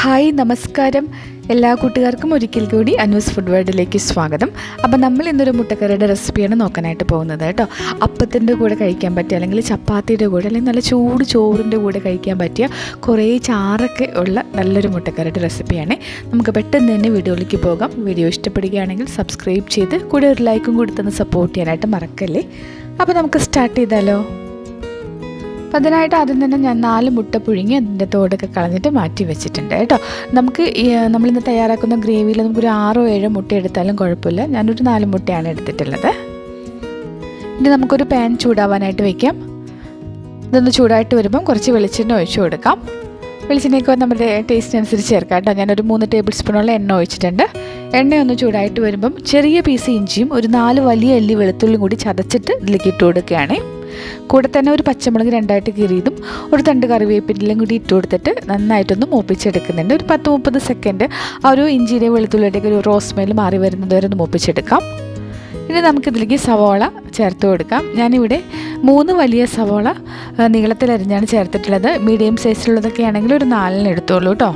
Hi നമസ്കാരം. എല്ലാ കൂട്ടുകാർക്കും ഒരിക്കൽ കൂടി അനൂസ് ഫുഡ് വേൾഡിലേക്ക് സ്വാഗതം. അപ്പോൾ നമ്മൾ ഇന്നൊരു മുട്ടക്കറിയുടെ റെസിപ്പിയാണ് നോക്കാനായിട്ട് പോകുന്നത് കേട്ടോ. അപ്പത്തിന്റെ കൂടെ കഴിക്കാൻ പറ്റിയ അല്ലെങ്കിൽ ചപ്പാത്തിയുടെ കൂടെ അല്ലെങ്കിൽ നല്ല ചൂട് ചോറിന്റെ കൂടെ കഴിക്കാൻ പറ്റിയ കുറേ ചാറൊക്കെ ഉള്ള നല്ലൊരു മുട്ടക്കറിയുടെ റെസിപ്പിയാണ്. നമുക്ക് പെട്ടെന്ന് തന്നെ വീഡിയോയിലേക്ക് പോകാം. വീഡിയോ ഇഷ്ടപ്പെടുകയാണെങ്കിൽ സബ്സ്ക്രൈബ് ചെയ്ത് കൂടെ ഒരു ലൈക്കും കൂടി തന്ന് സപ്പോർട്ട് ചെയ്യാനായിട്ട് മറക്കല്ലേ? അപ്പോൾ നമുക്ക് സ്റ്റാർട്ട് ചെയ്താലോ? അപ്പം അതിനായിട്ട് ആദ്യം തന്നെ ഞാൻ നാല് മുട്ട പുഴുങ്ങി അതിന്റെ തോടൊക്കെ കളഞ്ഞിട്ട് മാറ്റി വെച്ചിട്ടുണ്ട് കേട്ടോ. നമുക്ക് നമ്മളിന്ന് തയ്യാറാക്കുന്ന ഗ്രേവിയിൽ നമുക്കൊരു ആറോ ഏഴോ മുട്ട എടുത്താലും കുഴപ്പമില്ല. ഞാനൊരു നാല് മുട്ടയാണ് എടുത്തിട്ടുള്ളത്. ഇനി നമുക്കൊരു പാൻ ചൂടാവാനായിട്ട് വെക്കാം. ഇതൊന്ന് ചൂടായിട്ട് വരുമ്പം കുറച്ച് വെളിച്ചെണ്ണ ഒഴിച്ചു കൊടുക്കാം. വെളിച്ചെണ്ണയൊക്കെ നമ്മുടെ ടേസ്റ്റ് അനുസരിച്ച് ചേർക്കാം കേട്ടോ. ഞാനൊരു മൂന്ന് ടേബിൾ സ്പൂണോളം എണ്ണ ഒഴിച്ചിട്ടുണ്ട്. എണ്ണയൊന്ന് ചൂടായിട്ട് വരുമ്പം ചെറിയ പീസ് ഇഞ്ചിയും ഒരു നാല് വലിയ അല്ലി വെളുത്തുള്ളിയും കൂടി ചതച്ചിട്ട് ഇതിലേക്ക് ഇട്ട് കൊടുക്കുകയാണ്. കൂടെ തന്നെ ഒരു പച്ചമുളക് രണ്ടായിട്ട് കീറിയതും ഒരു തണ്ട് കറിവേപ്പിന്റെയും കൂടി ഇട്ട് കൊടുത്തിട്ട് നന്നായിട്ടൊന്ന് മൂപ്പിച്ചെടുക്കുന്നുണ്ട്. ഒരു പത്ത് മുപ്പത് സെക്കൻഡ് ആ ഒരു ഇഞ്ചിയുടെ വെളുത്തുള്ളിയുടെയൊക്കെ ഒരു റോസ് സ്മെൽ മാറി വരുന്നത് വരെ ഒന്ന് മൂപ്പിച്ചെടുക്കാം. ഇനി നമുക്കിതിലേക്ക് സവോള ചേർത്ത് കൊടുക്കാം. ഞാനിവിടെ മൂന്ന് വലിയ സവോള നീളത്തിൽ നീളത്തിലരിഞ്ഞാണ് ചേർത്തിട്ടുള്ളത്. മീഡിയം സൈസിലുള്ളതൊക്കെ ആണെങ്കിൽ ഒരു നാലിന് എടുത്തോളൂ കേട്ടോ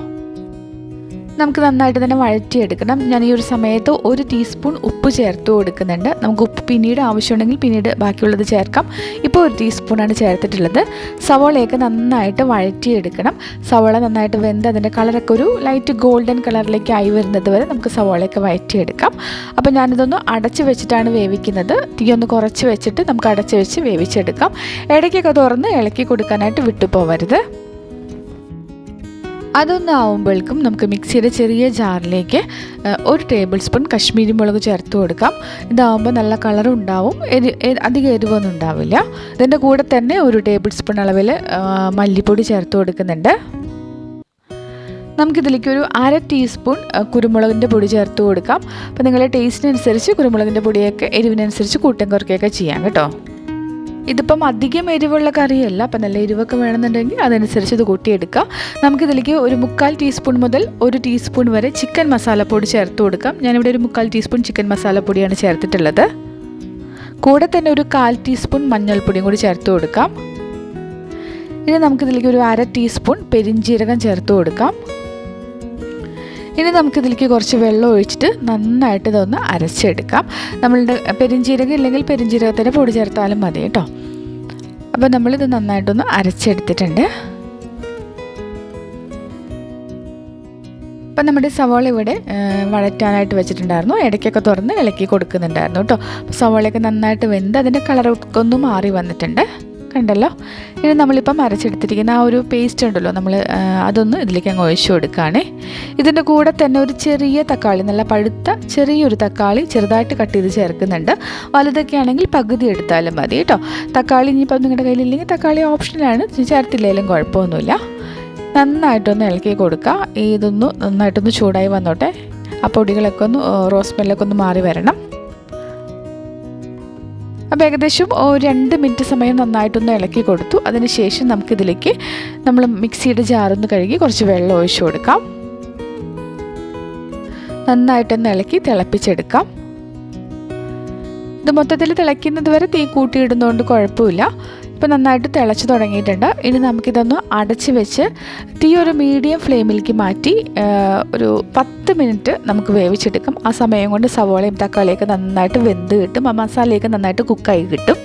നമുക്ക് നന്നായിട്ട് തന്നെ വഴറ്റിയെടുക്കണം. ഞാൻ ഈ ഒരു സമയത്ത് ഒരു ടീസ്പൂൺ ഉപ്പ് ചേർത്ത് കൊടുക്കുന്നുണ്ട്. നമുക്ക് ഉപ്പ് പിന്നീട് ആവശ്യമുണ്ടെങ്കിൽ പിന്നീട് ബാക്കിയുള്ളത് ചേർക്കാം. ഇപ്പോൾ ഒരു ടീസ്പൂണാണ് ചേർത്തിട്ടുള്ളത്. സവോളയൊക്കെ നന്നായിട്ട് വഴറ്റിയെടുക്കണം. സവോള നന്നായിട്ട് വെന്ത് അതിന്റെ കളറൊക്കെ ഒരു ലൈറ്റ് ഗോൾഡൻ കളറിലേക്ക് ആയി വരുന്നത് വരെ നമുക്ക് സവോളയൊക്കെ വഴറ്റിയെടുക്കാം. അപ്പോൾ ഞാനിതൊന്ന് അടച്ച് വെച്ചിട്ടാണ് വേവിക്കുന്നത്. തീ ഒന്ന് കുറച്ച് വെച്ചിട്ട് നമുക്ക് അടച്ച് വെച്ച് വേവിച്ചെടുക്കാം. ഇടയ്ക്കൊക്കെ തുറന്ന് ഇളക്കി കൊടുക്കാനായിട്ട് വിട്ടുപോകരുത് അതൊന്ന് ആവുമ്പോഴേക്കും നമുക്ക് മിക്സിയുടെ ചെറിയ ജാറിലേക്ക് ഒരു ടേബിൾ സ്പൂൺ കശ്മീരി മുളക് ചേർത്ത് കൊടുക്കാം. ഇതാവുമ്പോൾ നല്ല കളറും ഉണ്ടാവും. എരി അധികം എരിവൊന്നും ഉണ്ടാവില്ല. ഇതിന്റെ കൂടെ തന്നെ ഒരു ടേബിൾ സ്പൂൺ അളവിൽ മല്ലിപ്പൊടി ചേർത്ത് കൊടുക്കുന്നുണ്ട്. നമുക്കിതിലേക്ക് ഒരു അര ടീസ്പൂൺ കുരുമുളകിന്റെ പൊടി ചേർത്ത് കൊടുക്കാം. അപ്പോൾ നിങ്ങളുടെ ടേസ്റ്റിനനുസരിച്ച് കുരുമുളകിന്റെ പൊടിയൊക്കെ എരിവിനനുസരിച്ച് കൂട്ടം കുറയ്ക്കുകയൊക്കെ ചെയ്യാം കേട്ടോ. ഇതിപ്പം അധികം എരിവുള്ള കറിയല്ല. അപ്പം നല്ല എരിവൊക്കെ വേണമെന്നുണ്ടെങ്കിൽ അതനുസരിച്ച് ഇത് കൂട്ടിയെടുക്കാം. നമുക്കിതിലേക്ക് ഒരു മുക്കാൽ ടീസ്പൂൺ മുതൽ ഒരു ടീസ്പൂൺ വരെ ചിക്കൻ മസാലപ്പൊടി ചേർത്ത് കൊടുക്കാം. ഞാനിവിടെ ഒരു മുക്കാൽ ടീസ്പൂൺ ചിക്കൻ മസാലപ്പൊടിയാണ് ചേർത്തിട്ടുള്ളത്. കൂടെ തന്നെ ഒരു കാൽ ടീസ്പൂൺ മഞ്ഞൾപ്പൊടിയും കൂടി ചേർത്ത് കൊടുക്കാം. ഇനി നമുക്കിതിലേക്ക് ഒരു അര ടീസ്പൂൺ പെരിഞ്ജീരകം ചേർത്ത് കൊടുക്കാം. ഇനി നമുക്കിതിലേക്ക് കുറച്ച് വെള്ളം ഒഴിച്ചിട്ട് നന്നായിട്ട് ഇതൊന്ന് അരച്ചെടുക്കാം. നമ്മളുടെ പെരിഞ്ജീരകം ഇല്ലെങ്കിൽ പെരിഞ്ജീരകത്തിന്റെ പൊടി ചേർത്താലും മതി കേട്ടോ. അപ്പോൾ നമ്മളിത് നന്നായിട്ടൊന്ന് അരച്ചെടുത്തിട്ടുണ്ട്. അപ്പം നമ്മുടെ സവാള ഇവിടെ വഴറ്റാനായിട്ട് വെച്ചിട്ടുണ്ടായിരുന്നു. ഇടയ്ക്കൊക്കെ തുറന്ന് ഇളക്കി കൊടുക്കുന്നുണ്ടായിരുന്നു കേട്ടോ. സവാളയൊക്കെ നന്നായിട്ട് വെന്ത് അതിന്റെ കളറൊക്കെ ഒന്ന് മാറി വന്നിട്ടുണ്ട്. കണ്ടല്ലോ ഇനി നമ്മളിപ്പം അരച്ചെടുത്തിരിക്കുന്ന ആ ഒരു പേസ്റ്റ് ഉണ്ടല്ലോ നമ്മൾ അതൊന്ന് ഇതിലേക്ക് അങ്ങ് ഒഴിച്ചു കൊടുക്കുകയാണേ. ഇതിന്റെ കൂടെ തന്നെ ഒരു ചെറിയ തക്കാളി നല്ല പഴുത്ത ചെറിയൊരു തക്കാളി ചെറുതായിട്ട് കട്ട് ചെയ്ത് ചേർക്കുന്നുണ്ട്. വലുതൊക്കെ ആണെങ്കിൽ പകുതി എടുത്താലും മതി കേട്ടോ. തക്കാളി ഇനിയിപ്പം നിങ്ങളുടെ കയ്യിലില്ലെങ്കിൽ തക്കാളി ഓപ്ഷനാണ് ചേർത്തില്ലെങ്കിലും കുഴപ്പമൊന്നുമില്ല. നന്നായിട്ടൊന്ന് ഇളക്കി കൊടുക്കുക. ഇതൊന്ന് നന്നായിട്ടൊന്ന് ചൂടായി വന്നോട്ടെ. ആ പൊടികളൊക്കെ ഒന്ന് റോസ്മെല്ലൊക്കെ റോസ് മെല്ലൊക്കെ ഒന്ന് മാറി വരണം. അപ്പോൾ ഏകദേശം രണ്ട് മിനിറ്റ് സമയം നന്നായിട്ടൊന്ന് ഇളക്കി കൊടുത്തു. അതിനുശേഷം നമുക്കിതിലേക്ക് നമ്മൾ മിക്സിയുടെ ജാറൊന്ന് കഴുകി കുറച്ച് വെള്ളം ഒഴിച്ചു കൊടുക്കാം. നന്നായിട്ടൊന്ന് ഇളക്കി തിളപ്പിച്ചെടുക്കാം. ഇത് മൊത്തത്തിൽ തിളയ്ക്കുന്നത് വരെ തീ കൂട്ടിയിടുന്നതുകൊണ്ട് കുഴപ്പമില്ല. ഇപ്പം നന്നായിട്ട് തിളച്ച് തുടങ്ങിയിട്ടുണ്ട്. ഇനി നമുക്കിതൊന്ന് അടച്ച് വെച്ച് തീ ഒരു മീഡിയം ഫ്ലെയിമിലേക്ക് മാറ്റി ഒരു പത്ത് മിനിറ്റ് നമുക്ക് വേവിച്ചെടുക്കും. ആ സമയം കൊണ്ട് സവോളയും തക്കാളിയൊക്കെ നന്നായിട്ട് വെന്ത് കിട്ടും. ആ മസാലയൊക്കെ നന്നായിട്ട് കുക്കായി കിട്ടും.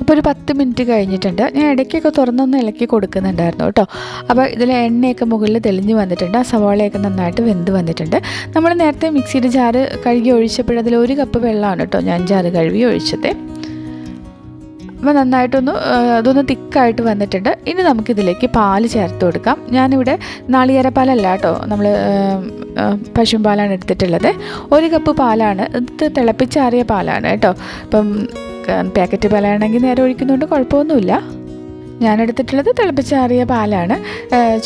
അപ്പോൾ ഒരു പത്ത് മിനിറ്റ് കഴിഞ്ഞിട്ടുണ്ട്. ഞാൻ ഇടയ്ക്കൊക്കെ തുറന്നൊന്ന് ഇളക്കി കൊടുക്കുന്നുണ്ടായിരുന്നു കേട്ടോ. അപ്പോൾ ഇതിൽ എണ്ണയൊക്കെ മുകളിൽ തെളിഞ്ഞ് വന്നിട്ടുണ്ട്. ആ സവാളയൊക്കെ നന്നായിട്ട് വെന്ത് വന്നിട്ടുണ്ട്. നമ്മൾ നേരത്തെ മിക്സിയുടെ ജാറ് കഴുകി ഒഴിച്ചപ്പോഴതിൽ ഒരു കപ്പ് വെള്ളമാണ് കേട്ടോ ഞാൻ ജാറ് കഴുകി ഒഴിച്ചത്. അപ്പോൾ നന്നായിട്ടൊന്ന് അതൊന്ന് തിക്കായിട്ട് വന്നിട്ടുണ്ട്. ഇനി നമുക്കിതിലേക്ക് പാൽ ചേർത്ത് കൊടുക്കാം. ഞാനിവിടെ നാളികേര പാലല്ല കേട്ടോ നമ്മൾ പശുവും പാലാണ് എടുത്തിട്ടുള്ളത്. ഒരു കപ്പ് പാലാണ് ഇത് തിളപ്പിച്ചാറിയ പാലാണ് കേട്ടോ. ഇപ്പം പാക്കറ്റ് പാലാണെങ്കിൽ നേരെ ഒഴിക്കുന്നതുകൊണ്ട് കുഴപ്പമൊന്നുമില്ല. ഞാൻ എടുത്തിട്ടുള്ളത് തിളപ്പിച്ചാറിയ പാലാണ്.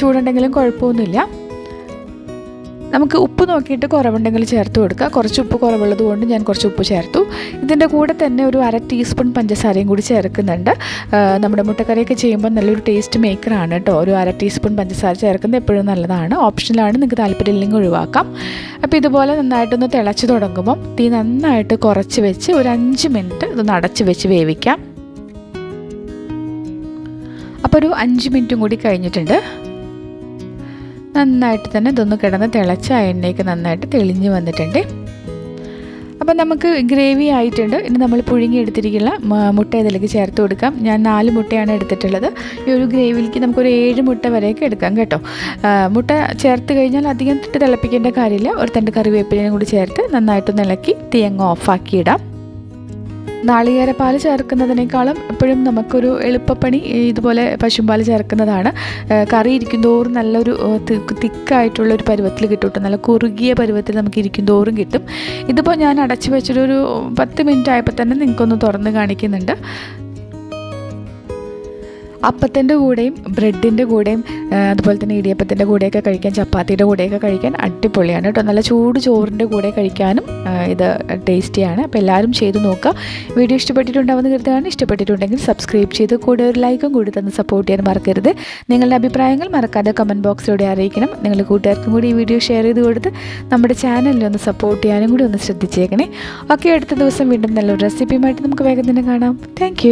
ചൂടുണ്ടെങ്കിലും കുഴപ്പമൊന്നുമില്ല. നമുക്ക് ഉപ്പ് നോക്കിയിട്ട് കുറവുണ്ടെങ്കിൽ ചേർത്ത് കൊടുക്കുക. കുറച്ച് ഉപ്പ് കുറവുള്ളത് കൊണ്ട് ഞാൻ കുറച്ച് ഉപ്പ് ചേർത്തു. ഇതിന്റെ കൂടെ തന്നെ ഒരു അര ടീസ്പൂൺ പഞ്ചസാരയും കൂടി ചേർക്കുന്നുണ്ട്. നമ്മുടെ മുട്ടക്കറിയൊക്കെ ചെയ്യുമ്പോൾ നല്ലൊരു ടേസ്റ്റ് മേക്കറാണ് കേട്ടോ. ഒരു അര ടീസ്പൂൺ പഞ്ചസാര ചേർക്കുന്നത് എപ്പോഴും നല്ലതാണ്. ഓപ്ഷനിലാണ് നിങ്ങൾക്ക് താല്പര്യമില്ലെങ്കിൽ ഒഴിവാക്കാം. അപ്പോൾ ഇതുപോലെ നന്നായിട്ടൊന്ന് തിളച്ച് തുടങ്ങുമ്പം തീ നന്നായിട്ട് കുറച്ച് വെച്ച് ഒരു അഞ്ച് മിനിറ്റ് ഇതൊന്ന് അടച്ച് വെച്ച് വേവിക്കാം. അപ്പോൾ ഒരു അഞ്ച് മിനിറ്റും കൂടി കഴിഞ്ഞിട്ടുണ്ട്. നന്നായിട്ട് തന്നെ ഇതൊന്ന് കിടന്ന് തിളച്ച ആ എണ്ണയൊക്കെ നന്നായിട്ട് തെളിഞ്ഞ് വന്നിട്ടുണ്ട്. അപ്പം നമുക്ക് ഗ്രേവി ആയിട്ടുണ്ട്. ഇനി നമ്മൾ പുഴുങ്ങിയെടുത്തിരിക്കുന്ന മുട്ട ഇതിലേക്ക് ചേർത്ത് കൊടുക്കാം. ഞാൻ നാല് മുട്ടയാണ് എടുത്തിട്ടുള്ളത്. ഈ ഒരു ഗ്രേവിയിലേക്ക് നമുക്കൊരു ഏഴ് മുട്ട വരെയൊക്കെ എടുക്കാം കേട്ടോ. മുട്ട ചേർത്ത് കഴിഞ്ഞാൽ അധികം തിട്ട് തിളപ്പിക്കേണ്ട കാര്യമില്ല. ഒരു തണ്ട് കറിവേപ്പിലയും കൂടി ചേർത്ത് നന്നായിട്ടൊന്ന് ഇളക്കി തീ അങ്ങ് ഓഫാക്കി ഇടാം നാളികേരപ്പാൽ ചേർക്കുന്നതിനേക്കാളും എപ്പോഴും നമുക്കൊരു എളുപ്പപ്പണി ഇതുപോലെ പശുമ്പാൽ ചേർക്കുന്നതാണ്. കറി ഇരിക്കും തോറും നല്ലൊരു തിക്കായിട്ടുള്ള ഒരു പരുവത്തിൽ കിട്ടും കേട്ടോ നല്ല കുറുകിയ പരുവത്തിൽ നമുക്ക് ഇരിക്കും തോറും കിട്ടും. ഇതിപ്പോൾ ഞാൻ അടച്ചു വെച്ചിട്ടൊരു പത്ത് മിനിറ്റ് ആയപ്പോൾ തന്നെ നിങ്ങൾക്കൊന്ന് തുറന്ന് കാണിക്കുന്നുണ്ട്. അപ്പത്തിന്റെ കൂടെയും ബ്രെഡിന്റെ കൂടെയും അതുപോലെ തന്നെ ഇടിയപ്പത്തിന്റെ കൂടെയൊക്കെ കഴിക്കാൻ ചപ്പാത്തിയുടെ കൂടെയൊക്കെ കഴിക്കാൻ അടിപൊളിയാണ് കേട്ടോ. നല്ല ചൂട് ചോറിന്റെ കൂടെ കഴിക്കാനും ഇത് ടേസ്റ്റിയാണ്. അപ്പോൾ എല്ലാവരും ചെയ്തു നോക്കുക. വീഡിയോ ഇഷ്ടപ്പെട്ടിട്ടുണ്ടാവുന്ന കരുതുകയാണ്. ഇഷ്ടപ്പെട്ടിട്ടുണ്ടെങ്കിൽ സബ്സ്ക്രൈബ് ചെയ്ത് കൂടെ ഒരു ലൈക്കും കൂടി തന്ന് സപ്പോർട്ട് ചെയ്യാൻ മറക്കരുത്. നിങ്ങളുടെ അഭിപ്രായങ്ങൾ മറക്കാതെ കമന്റ് ബോക്സിലൂടെ അറിയിക്കണം. നിങ്ങൾ കൂട്ടുകാർക്കും കൂടി ഈ വീഡിയോ ഷെയർ ചെയ്ത് കൊടുത്ത് നമ്മുടെ ചാനലിൽ ഒന്ന് സപ്പോർട്ട് ചെയ്യാനും കൂടി ഒന്ന് ശ്രദ്ധിച്ചേക്കണേ. ഓക്കെ അടുത്ത ദിവസം വീണ്ടും നല്ലൊരു റെസിപ്പിയുമായിട്ട് നമുക്ക് വേഗം തന്നെ കാണാം. താങ്ക്